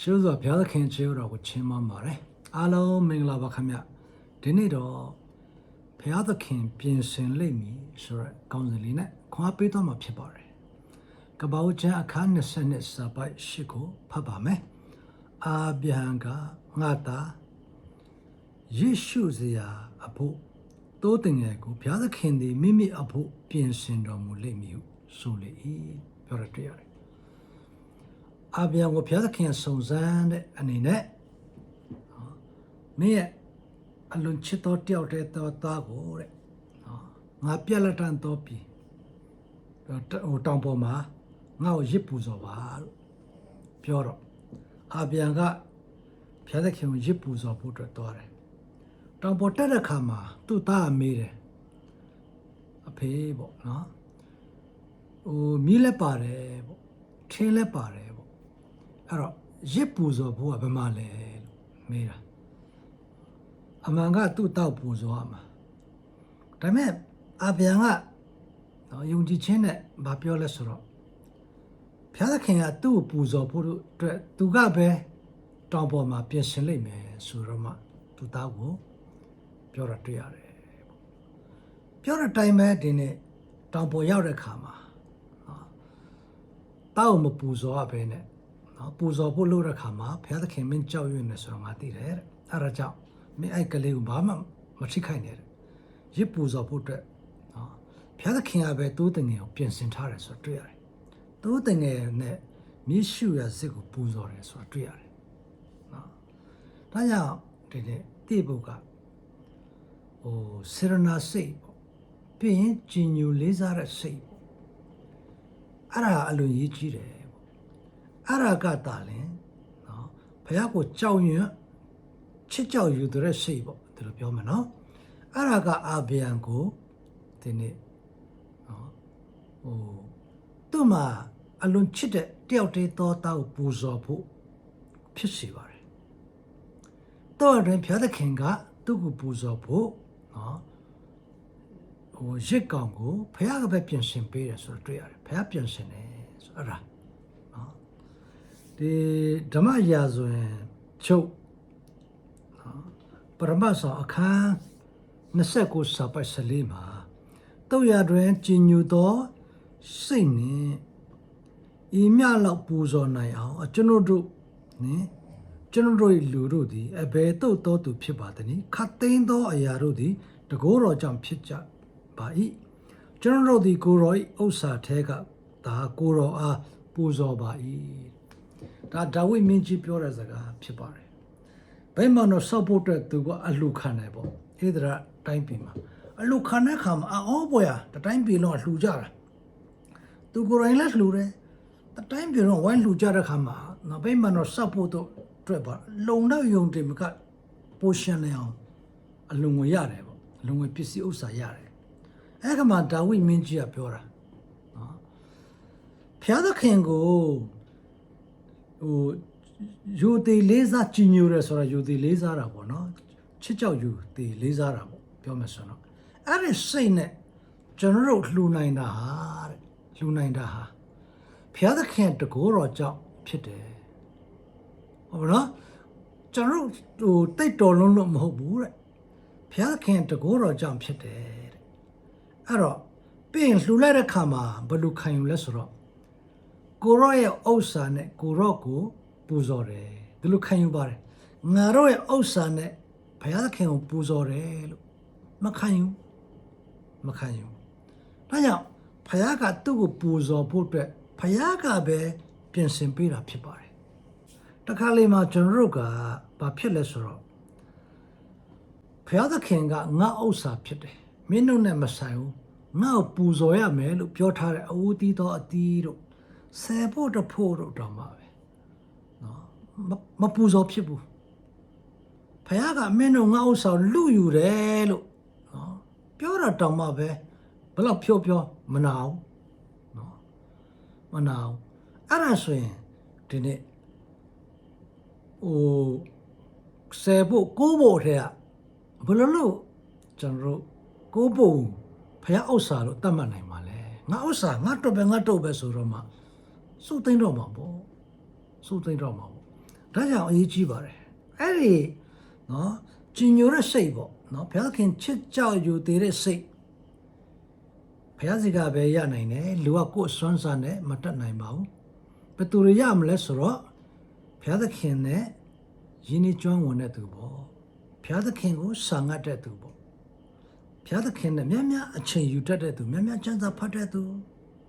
ရှုစွာဘုရားသခင်ခြေတော်ကိုချီးမွမ်းပါတယ်အားလုံးမင်္ဂလာပါခင်ဗျဒီနေ့တော့ဘုရားသခင်ပြင်ဆင်လိမ့်မည်ဆိုတော့ကောင်းစင်လေးနဲ့ခွာပေးတော့မှာဖြစ်ပါတယ်ကပ္ပဦးကျမ်းအခန်း20နဲ့စာပိုက်8ကိုဖတ်ပါမယ်အာဗျံကငါတာယေရှုစရာအဖို့တိုးတင်ငယ်ကိုဘုရားသခင်သည်မိမိအဖို့ပြင်ဆင်တော်မူလိမ့်မည်ဟုဆိုလေ၏ပြောရတွေ့ရတယ် အဗျံကိုဘုရားသခင်စုံစမ်းတဲ့အနေနဲ့နော်မင်းရဲ့အလွန်ချစ်တော်တယောက်တည်းတော်သားကိုတဲ့နော်ငါပြက်လက်တန်တော်ပြီဟိုတောင်ပေါ်မှာငါ့ကိုရစ်ပူဇော်ပါလို့ပြောတော့အဗျံကဘုရားသခင်ကိုရစ်ပူဇော်ဖို့အတွက်သွားတယ်တောင်ပေါ်တက်တဲ့ခါမှာသူ့သားအမေးတယ်အဖေပေါ့နော်ဟိုမြည်လက်ပါတယ်ပေါ့ထင်းလက်ပါတယ်ပေါ့ အဲ့တော့ရစ်ပူဇော်ဖို့ကဘယ်မှာလဲလို့မေးတာအမှန်ကသူ့တောက်ပူဇော်ရမှာဒါပေမဲ့အဗျံကနော်ယုံကြည်ခြင်းနဲ့မပြောလဲဆိုတော့ဘုရားသခင်ကသူ့ကိုပူဇော်ဖို့အတွက်သူကပဲတောင်ပေါ်မှာပြင်ဆင်လိုက်မယ်ဆိုတော့မှသူ့တောက်ကိုပြောတာတွေ့ရတယ်ပြောတဲ့အတိုင်းပဲဒီနေ့တောင်ပေါ်ရောက်တဲ့ခါမှာနော်တောက်မပူဇော်ရဘဲနဲ့ နော်ပူဇော်ဖို့လုပ်တဲ့ခါမှာဘုရားသခင်မင်းကြောက်ရွံ့နေဆိုတော့ငါသိတယ်တဲ့အဲ့ဒါကြောင့်မင်းအဲ့ကလေးကိုဘာမှမထိခိုက်နဲ့တဲ့ရစ်ပူဇော်ဖို့အတွက်နော်ဘုရားသခင်ကပဲတိုးတငယ်ကိုပြင်ဆင်ထားတယ်ဆိုတော့တွေ့ရတယ်တိုးတငယ်နဲ့မြေရှုရစစ်ကိုပူဇော်တယ်ဆိုတော့တွေ့ရတယ်နော်ဒါကြောင့်ဒီနေ့တိဘုတ်ကဟိုစေရနာစိတ်ပေါ့ပြီးရင်ဂျင်ညူလေးစားတဲ့စိတ်ပေါ့အဲ့ဒါအလွန်ရေးကြီးတယ် အရာကတာလင်နော်ဘုရားကိုကြောက်ရွံ့ချစ်ကြောက်ယူတဲ့စိတ်ပေါ့ဒီလိုပြောမယ်နော်အရာကအာဗြံကိုဒီနေ့နော်ဟိုသူ့မှာအလွန်ချစ်တဲ့တယောက်တည်းသောတာကိုပူဇော်ဖို့ဖြစ်စီပါတယ်တော့အတွင်ဘုရားသခင်ကသူ့ကိုပူဇော်ဖို့နော်ဟိုရစ်ကောင်ကိုဘုရားကပဲပြင်ဆင်ပေးတယ်ဆိုတော့တွေ့ရတယ်ဘုရားပြင်ဆင်တယ်ဆိုအဲ့ဒါ ဒီဓမ္မရာဇဝင်ချုပ်နော်ပရမတ်ဆောင်အခန်း29စာပိုက်14မှာတုတ်ရတွင်ကျင်ညူသောစိတ်နှင့်ဤမြလောက်ပူဇော်နိုင်အောင်အကျွန်ုပ်တို့နင်ကျွန်ုပ်တို့၏လူတို့သည်အဘယ်တုတ်တော်သူဖြစ်ပါသနည်းခတ်သိမ်းသောအရာတို့သည်တကိုးတော်ကြောင့်ဖြစ်ကြပါ၏ကျွန်ုပ်တို့သည်ကိုယ်တော်၏ဥစ္စာထဲကဒါကိုယ်တော်အားပူဇော်ပါ၏ ဒါဒါဝိမင်းကြီးပြောတဲ့စကားဖြစ်ပါတယ်ဘယ်မှာတော့စောက်ဖို့အတွက်သူကအလှခံတယ်ပေါ့ဣသရတိုင်းပြည်မှာအလှခံတဲ့ခါမှာအော်ပေါ်ရတတိုင်းပြည်လုံးကလှူကြတာသူကိုယ်တိုင်လည်းလှူတယ်တတိုင်းပြည်လုံးဝိုင်းလှူကြတဲ့ခါမှာနောက်ဘယ်မှာတော့စောက်ဖို့တော့အတွက်ပါလုံတော့ယုံတယ်မကပိုရှင်နေအောင်အလုံငွေရတယ်ပေါ့အလုံငွေပစ္စည်းဥစ္စာရတယ်အဲ့ကမှဒါဝိမင်းကြီးကပြောတာနော်ဖျားသခင်ကို ဟိုယူသေးလေးစားကြည်ညိုတယ်ဆိုတော့ယူသေးလေးစားတာပေါ့နော်ချစ်ကြောက်ယူသေးလေးစားတာပေါ့ပြောမယ်ဆိုတော့အဲ့ဒီစိတ်နဲ့ကျွန်တော်တို့လှူနိုင်တာဟာတဲ့လှူနိုင်တာဟာဘုရားသခင်တကိုးတော်ကြောင့်ဖြစ်တယ်ဟုတ်ပါနော်ကျွန်တော်တို့ဟိုတိတ်တော်လုံးလို့မဟုတ်ဘူးတဲ့ဘုရားသခင်တကိုးတော်ကြောင့်ဖြစ်တယ်တဲ့အဲ့တော့ပြင်လှူလိုက်တဲ့ခါမှာဘယ်လိုခံယူလဲဆိုတော့ ကိုရော့ရဲ့ဥစ္စာနဲ့ကိုရော့ကိုပူဇော်တယ်ဒီလိုခံယူပါတယ်ငါတို့ရဲ့ဥစ္စာနဲ့ဘုရားသခင်ကိုပူဇော်တယ်လို့မခံယူမခံယူဒါကြောင့်ဘုရားကသူ့ကိုပူဇော်ဖို့အတွက်ဘုရားကပဲပြင်ဆင်ပေးတာဖြစ်ပါတယ်တခါလေမှာကျွန်တော်တို့ကဘာဖြစ်လဲဆိုတော့ဘုရားသခင်ကငါဥစ္စာဖြစ်တယ်မင်းတို့နဲ့မဆိုင်ဘူးငါ့ကိုပူဇော်ရမယ်လို့ပြောထားတဲ့အဝူတီးသောအတီးတို့ ဆယ်ဖို့တဖို့တော့တောင်ပါပဲနော်မမပူဇော်ဖြစ်ဘူးဖခင်ကမင်းတို့ငါ့ဥစ္စာလူယူတယ်လို့နော်ပြောတာတောင်မှပဲဘယ်တော့ဖြောပြောမနာဘူးနော်မနာဘူးအဲ့ဒါဆိုရင်ဒီနေ့ဟိုဆယ်ဖို့ကိုးဖို့ထဲကဘယ်လိုလို့ကျွန်တော်တို့ကိုးဖို့ဖခင်ဥစ္စာလို့တတ်မှတ်နိုင်ပါလဲငါဥစ္စာငါတော့ပဲငါတော့ပဲဆိုတော့မှ စုသိမ့်တော့မှာပေါ့စုသိမ့်တော့မှာပေါ့ဒါကြောင့်အရေးကြီးပါတယ်အဲ့ဒီနော်ကြည်ညိုတဲ့စိတ်ပေါ့နော်ဘုရားခင်ချစ်ကြောက်ယူတည်တဲ့စိတ်ဘုရားစီကပဲရနိုင်တယ်လူကကိုယ်စွမ်းစားနဲ့မတတ်နိုင်ပါဘူးဘယ်သူတွေရမလဲဆိုတော့ဘုရားသခင်နဲ့ယဉ်ကျေးကျွမ်းဝင်တဲ့သူပေါ့ဘုရားသခင်ကိုစာငတ်တဲ့သူပေါ့ဘုရားသခင်နဲ့များများအချိန်ယူတတ်တဲ့သူများများစံစာဖတ်တဲ့သူ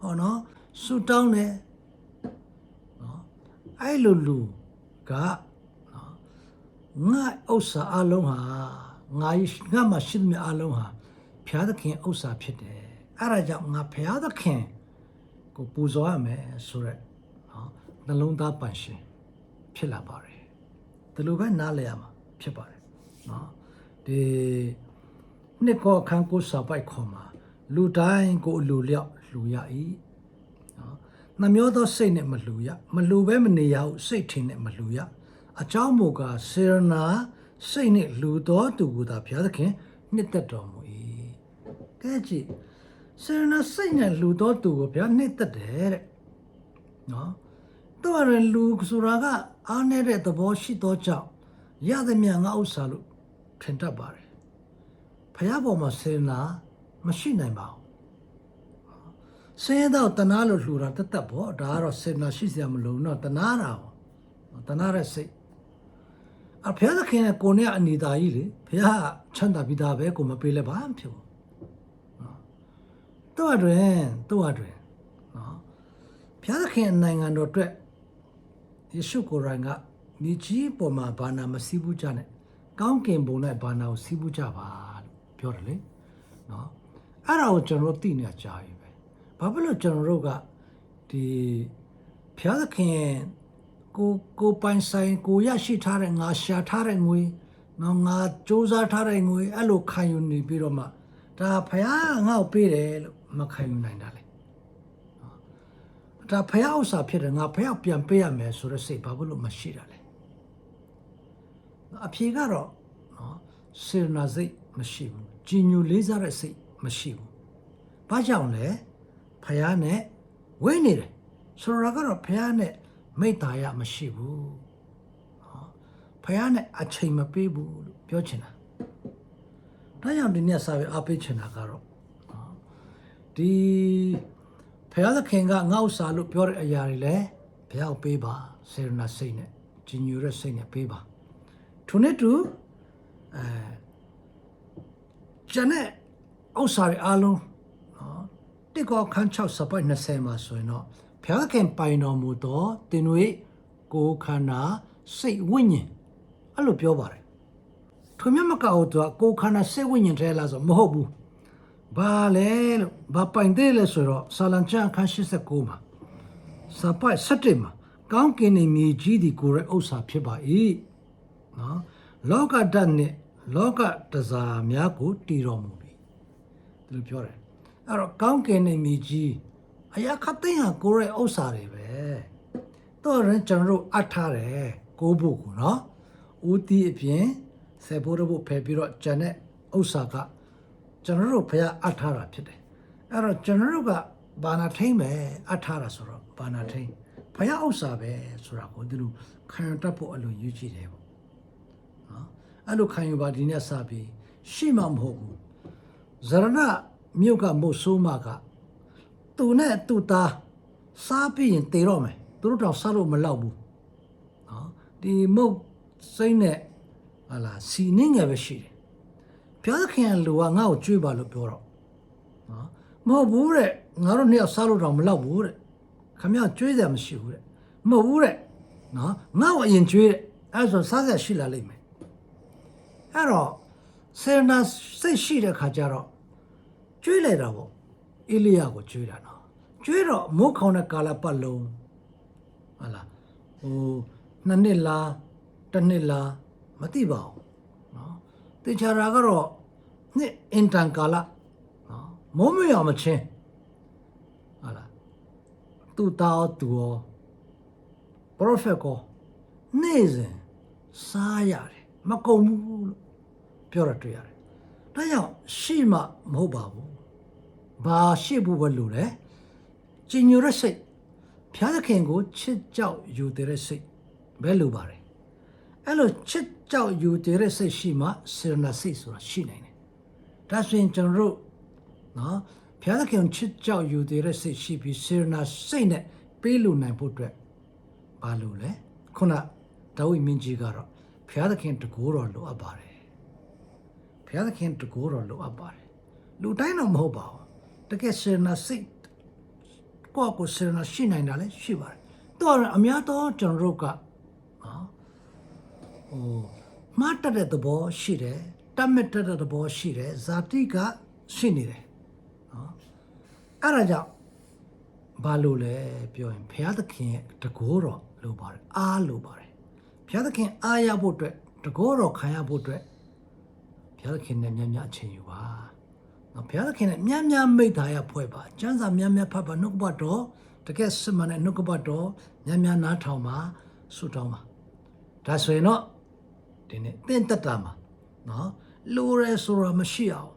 ဟောနော်ဆူတောင်းတယ်နော် အဲ့လိုလူကနော်ငါဥစ္စာအလုံးဟာငါငါမှရှိသမျှအလုံးဟာဘုရားသခင်ဥစ္စာဖြစ်တယ်အဲ့ဒါကြောင့်ငါဘုရားသခင်ကိုပူဇော်ရမယ်ဆိုရက်နော်နှလုံးသားပန်ရှင်ဖြစ်လာပါတယ်ဒီလိုပဲနားလည်ရမှာဖြစ်ပါတယ်နော်ဒီနှစ်ကောခန်းကိုစာပိုက်ခေါ်မှာလူတိုင်းကိုအလူလျောက်လူရ၏ နှမျောသောစိတ်နဲ့မလှူရမလှူဘဲမနေရဟုစိတ်ထင်နဲ့မလှူရအကြောင်းမူကားစေရနာစိတ်နဲ့လှူသောသူကသာဘုရားသခင်နှစ်သက်တော်မူ၏ကဲကြည့်စေရနာစိတ်နဲ့လှူသောသူကိုဘုရားနှစ်သက်တယ်တဲ့နော်တော်ရလူဆိုတာကအားနေတဲ့သဘောရှိသောကြောင့်ရသည်မြငါဥစ္စာလို့ထင်တတ်ပါတယ်ဘုရားပေါ်မှာစေရနာမရှိနိုင်ပါဘူး စင်းတော့တနာလို့လှူတာတတ်တတ်ပေါ့ဒါကတော့စေနာရှိစရာမလိုဘူးเนาะတနာတာပေါ့တနာတဲ့စိတ်အဖះသခင်ကကိုနဲ့အနီတာကြီးလေဖះချမ်းသာပြီးသားပဲကိုမပေးလဲဘာမှမဖြစ်ဘူးနော်တော့အတွင်တော့အတွင်နော်ဖះသခင်နိုင်ငံတော်အတွက်ယေရှုကိုယ်တိုင်ကမြေကြီးပေါ်မှာဘာနာမစည်းဘူးကြနဲ့ကောင်းကင်ဘုံနဲ့ဘာနာကိုစည်းဘူးကြပါလို့ပြောတယ်လေနော်အဲ့ဒါကိုကျွန်တော်တို့သိနေကြပြီပဲ ဘာဖြစ်လို့ကျွန်တော်တို့ကဒီဖျားသခင်ကိုကိုပိုင်ဆိုင်ကိုရရှိထားတဲ့ငါရှာထားတဲ့ငွေနော်ငါစူးစမ်းထားတဲ့ငွေအဲ့လိုခံယူနေပြီးတော့မှဒါဖျားငါ့ကိုပေးတယ်လို့မခံယူနိုင်တာလေဒါဖះဥစ္စာဖြစ်တယ်ငါဖះပြန်ပေးရမယ်ဆိုတဲ့စိတ်ဘာလို့မရှိတာလဲအဖြေကတော့နော်စေရနာစိတ်မရှိဘူးကြည်ညိုလေးစားတဲ့စိတ်မရှိဘူးဘာကြောင့်လဲ ဖះနဲ့ဝိနေတယ်ဆိုတော့ကတော့ဖះနဲ့မိတ္တာရမရှိဘူးနော်ဖះနဲ့အချိန်မပေးဘူးလို့ပြောချင်တာဒါကြောင့်ဒီနေ့စာပဲအပေးချင်တာကတော့နော်ဒီဖះသခင်ကငါ့ဥစ္စာလို့ပြောတဲ့အရာတွေလည်းဘုရားကိုပေးပါစေရနာစိတ်နဲ့ကြီးညိုတဲ့စိတ်နဲ့ပေးပါထို့နဲ့တူအဲကျန်တဲ့ဥစ္စာတွေအားလုံးနော် တစ်ကောခန်း6စပိုက်20မှာဆိုရင်တော့ဘုရားသခင်ပိုင်တော်မူသောတင်တို့ရဲ့ကိုယ်ခန္ဓာစိတ်ဝိညာဉ်အဲ့လိုပြောပါတယ်ထွေမြတ်မကောက်တော့ကိုယ်ခန္ဓာစိတ်ဝိညာဉ်ထဲလားဆိုမဟုတ်ဘူးဘာလဲလို့ဘာပိုင်သေးလဲဆိုတော့ဆာလံချန်အခန်း89မှာစပိုက်7မှာကောင်းကင်နေမြေကြီးဒီကိုရဲ့ဥစ္စာဖြစ်ပါ၏နော်လောကဓာတ်နဲ့လောကတစားများကိုတည်တော်မူပြီသူတို့ပြောတယ် အဲ့တော့ကောင်းကင်နေမြေကြီးအရာခတ်သိမ်းဟာကိုရဲ့ဥစ္စာတွေပဲတော့ရင်ကျွန်တော်တို့အပ်ထားတယ်ကိုဖို့ကိုနော်ဦးတီးအပြင်ဆေဘိုးတို့ဖယ်ပြီးတော့ဂျန်တဲ့ဥစ္စာကကျွန်တော်တို့ဘုရားအပ်ထားတာဖြစ်တယ်အဲ့တော့ကျွန်တော်တို့ကဘာနာထိမ့်ပဲအပ်ထားတာဆိုတော့ဘာနာထိမ့်ဘုရားဥစ္စာပဲဆိုတာကိုဒီလိုခံရတတ်ဖို့အလိုယူကြည့်တယ်ပေါ့နော်အဲ့လိုခံယူပါဒီနေ့စပြီးရှိမှမဟုတ်ဘူးဇရဏ မြို့ကမို့ဆိုးမကသူနဲ့သူ့သားစားပြီးရင်တေတော့မယ်သူတို့တော့စားလို့မလောက်ဘူးနော်ဒီမုတ်စိမ့်နဲ့ဟာလာစီနင်းငယ်ပဲရှိတယ်ဘုရားသခင်ကလူကငါ့ကိုကြွေးပါလို့ပြောတော့နော်မဟုတ်ဘူးတဲ့ငါတို့နှစ်ယောက်စားလို့တော့မလောက်ဘူးတဲ့ခမရကြွေးစရာမရှိဘူးတဲ့မဟုတ်ဘူးတဲ့နော်ငါ့ကိုအရင်ကြွေးတဲ့အဲ့ဆိုစားစရာရှိလာလိမ့်မယ်အဲ့တော့စေနာစိတ်ရှိတဲ့ခါကျတော့ ကြွေးလိုက်တာပေါ့အေလိယကိုကြွေးတာနော်ကြွေးတော့မိုးခေါင်တဲ့ကာလပတ်လုံးဟာလားဟိုနှစ်နှစ်လားတစ်နှစ်လားမသိပါဘူးနော်တေချာတာကတော့နှစ်အင်တန်ကာလနော်မိုးမရမချင်းဟာလားသူတောသူရောပရိုဖက်ကောနေ့စဉ်စားရတယ်မကုန်ဘူးလို့ပြောရတွေ့ရတယ် ဒါကြောင့်ရှိမှမဟုတ်ပါဘူးဘာရှိဘူးပဲလို့လေကြည်ညိုတဲ့စိတ်ဖျားသခင်ကိုချစ်ကြောက်ယူတဲ့စိတ်ပဲလိုပါတယ်အဲ့လိုချစ်ကြောက်ယူတည်တဲ့စိတ်ရှိမှစေရနာစိတ်ဆိုတာရှိနိုင်တယ်ဒါဆိုရင်ကျွန်တော်တို့နော်ဘုရားသခင်ချစ်ကြောက်ယူတည်တဲ့စိတ်ရှိပြီးစေရနာစိတ်နဲ့ပေးလို့နိုင်ဖို့အတွက်ဘာလို့လဲခုနဒါဝိမင်းကြီးကတော့ဘုရားသခင်တကူတော်လိုအပ်ပါတယ် ဘုရားသခင်တကူတော်လိုအပ်ပါတယ်လူတိုင်းတော့မဟုတ်ပါဘူးတကယ်စေရနာစိတ်ကိုယ့်ကိုယ်စေရနာရှိနိုင်တာလည်းရှိပါတယ်တော့အများတော့ကျွန်တော်တို့ကနော်ဟိုမှားတတ်တဲ့သဘောရှိတယ်တတ်မဲ့တတ်တဲ့သဘောရှိတယ်ဇာတိကရှိနေတယ်နော်အဲ့ဒါကြောင့်ဘာလို့လဲပြောရင်ဘုရားသခင်ရဲ့တကိုးတော်လိုပါတယ်အားလိုပါတယ်ဘုရားသခင်အားရဖို့အတွက်တကိုးတော်ခံရဖို့အတွက် ဘုရားသခင်နဲ့မြတ်မြတ်အချိန်ယူပါနော်ဘုရားသခင်နဲ့မြတ်မြတ်မိတ်သားရဖွဲ့ပါကျမ်းစာမြတ်မြတ်ဖတ်ပါနှုတ်ကပတ်တော်တကယ်စစ်မှန်တဲ့နှုတ်ကပတ်တော်မြတ်မြတ်နားထောင်ပါဆုတောင်းပါဒါဆိုရင်တော့ဒီနေ့တင့်တက်တာမှာနော်လိုရဲဆိုတာမရှိအောင်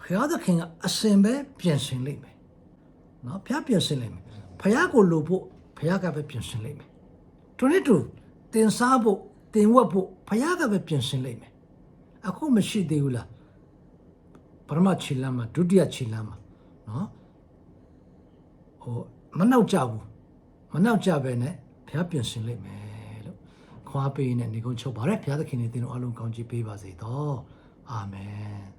ဘုရားသခင်ကအစင်ပဲပြင်ဆင်လိမ့်မယ်နော်ဘုရားပြင်ဆင်လိမ့်မယ်ဘုရားကိုလိုဖို့ဘုရားကပဲပြင်ဆင်လိမ့်မယ်သူနဲ့တူတင်စားဖို့တင်ဝတ်ဖို့ဘုရားကပဲပြင်ဆင်လိမ့်မယ် အခုမရှိသေးဘူးလားပရမခြေလမ်းမှာဒုတိယခြေလမ်းမှာနော်ဟိုမနောက်ကြဘူးမနောက်ကြပဲနဲ့ဘုရားပြင်ဆင်လိမ့်မယ်လို့ခွာပေးနဲ့နေကုန်ချုပ်ပါတယ်ဘုရားသခင်နဲ့သင်တို့အလုံးကောင်းချီးပေးပါစေတော့အာမင်